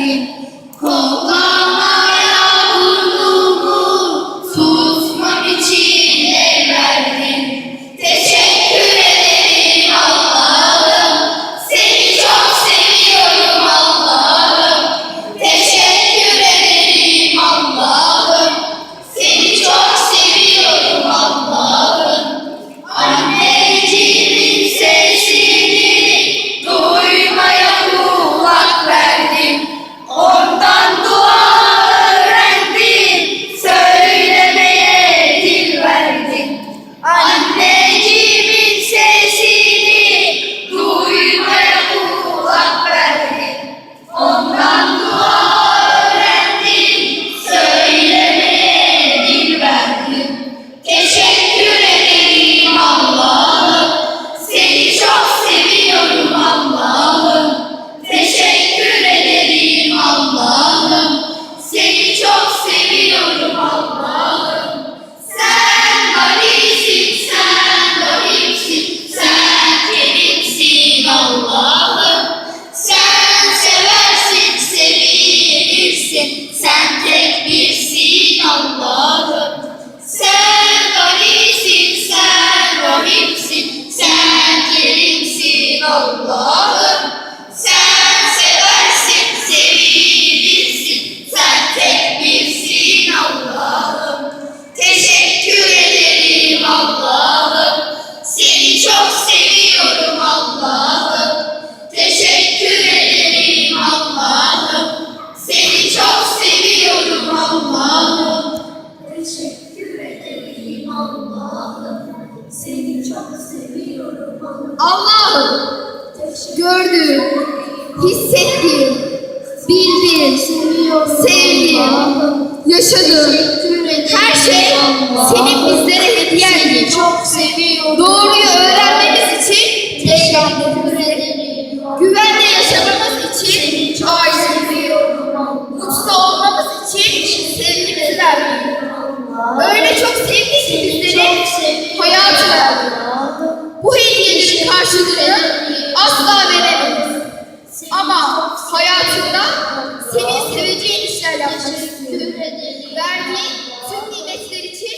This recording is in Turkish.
Hakim on. Allah'ım. Sen seversin, sevilirsin, sen tek birsin Allah'ım. Teşekkür ederim Allah'ım. Seni çok seviyorum Allah'ım. Teşekkür ederim Allah'ım. Seni çok seviyorum Allah'ım. Teşekkür ederim Allah'ım. Seni çok seviyorum Allah'ım. Allah'ım gördüm, hissettim, bildim, sevdim, yaşadım. Her şey senin bizlere hediyeydi. Çok seviyorum. Doğruyu öğrenmemiz için güvenle yaşamamız için aile, seviyorum mutlu olmamız için sevgimizi verdi. Öyle çok sevdi ki bizlere Verdiğin tüm nimetler için